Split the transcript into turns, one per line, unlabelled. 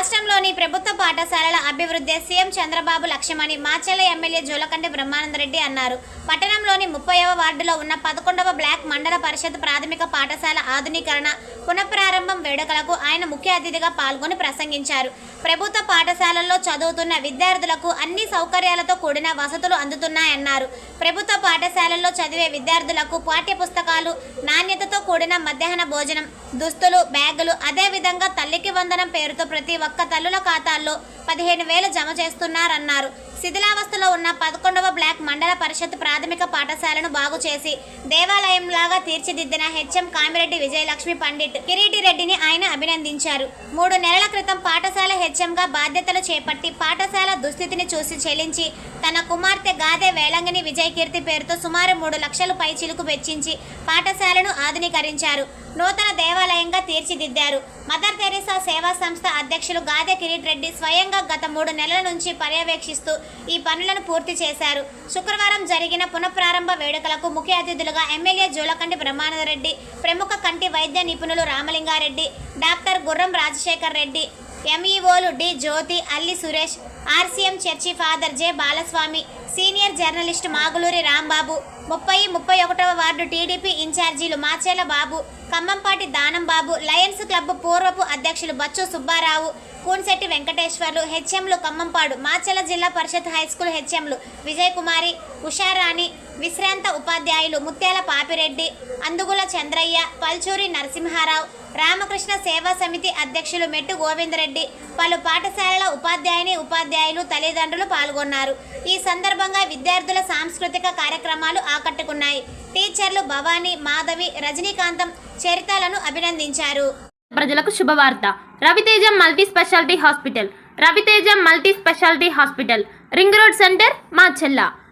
రాష్ట్రంలోని ప్రభుత్వ పాఠశాలల అభివృద్ధి సీఎం చంద్రబాబు లక్ష్యమని మాచెల్ల ఎమ్మెల్యే జోలకంటి బ్రహ్మానందరెడ్డి అన్నారు. పట్టణంలోని ముప్పైవ వార్డులో ఉన్న పదకొండవ బ్లాక్ మండల పరిషత్ ప్రాథమిక పాఠశాల ఆధునీకరణ పునఃప్రారంభం వేడుకలకు ఆయన ముఖ్య అతిథిగా పాల్గొని ప్రసంగించారు. ప్రభుత్వ పాఠశాలల్లో చదువుతున్న విద్యార్థులకు అన్ని సౌకర్యాలతో కూడిన వసతులు అందుతున్నాయన్నారు. ప్రభుత్వ పాఠశాలల్లో చదివే విద్యార్థులకు పాఠ్య పుస్తకాలు నాణ్యతతో కూడిన మధ్యాహ్న భోజనం దుస్తులు బ్యాగులు అదేవిధంగా తల్లికి వందనం పేరుతో ప్రతి ఒక్క తల్లుల ఖాతాల్లో పదిహేను వేలు జమ చేస్తున్నారన్నారు. శిథిలావస్థలో ఉన్న పదకొండవ బ్లాక్ మండల పరిషత్ ప్రాథమిక పాఠశాలను బాగు చేసి దేవాలయంలాగా తీర్చిదిద్దిన హెచ్ఎం కామిరెడ్డి విజయలక్ష్మి పండిట్ కిరీటి రెడ్డిని ఆయన అభినందించారు. మూడు నెలల క్రితం పాఠశాల హెచ్ఎంగా బాధ్యతలు చేపట్టి పాఠశాల దుస్థితిని చూసి చెల్లించి తన కుమార్తె గాదే వేలంగిని విజయ్ కీర్తి పేరుతో సుమారు మూడు లక్షల పైచిలుకు వెచ్చించి పాఠశాలను ఆధునీకరించారు. నూతన స్వయంగా తీర్చిదిద్దారు. మదర్ తెరీసా సేవా సంస్థ అధ్యక్షులు గాదె కిరీట్ రెడ్డి స్వయంగా గత మూడు నెలల నుంచి పర్యవేక్షిస్తూ ఈ పనులను పూర్తి చేశారు. శుక్రవారం జరిగిన పునఃప్రారంభ వేడుకలకు ముఖ్య అతిథులుగా ఎమ్మెల్యే జోలకంటి బ్రహ్మానందరెడ్డి ప్రముఖ కంటి వైద్య నిపుణులు Ramalingareddy doctor Gurram Rajasekhar Reddy ఎంఈఓలు D Jyothi Alli Suresh RCM church father J Balaswamy senior journalist Maguluri Rambabu ముప్పై ముప్పై ఒకటవ వార్డు టీడీపీ ఇన్ఛార్జీలు మాచేల బాబు ఖమ్మంపాటి దానం బాబు లయన్స్ క్లబ్ పూర్వపు అధ్యక్షులు బచ్చు సుబ్బారావు కూన్శెట్టి వెంకటేశ్వర్లు హెచ్ఎంలు ఖమ్మంపాడు మాచెల జిల్లా పరిషత్ హైస్కూల్ హెచ్ఎంలు విజయకుమారి ఉషారాణి విశ్రాంత ఉపాధ్యాయులు ముత్యాల పాపిరెడ్డి అందుగుల చంద్రయ్య పల్చూరి నరసింహారావు రామకృష్ణ సేవా సమితి అధ్యక్షులు మెట్టు గోవిందరెడ్డి పలు పాఠశాలల ఉపాధ్యాయుని ఉపాధ్యాయులు తల్లిదండ్రులు పాల్గొన్నారు. ఈ సందర్భంగా విద్యార్థుల సాంస్కృతిక కార్యక్రమాలు ఆకట్టుకున్నాయి. టీచర్లు భవానీ మాధవి రజనీకాంతం చరితలను అభినందించారు.
ప్రజలకు శుభవార్త. Raviteja multi speciality hospital. Raviteja multi speciality hospital. Ring road centre మా చెల్ల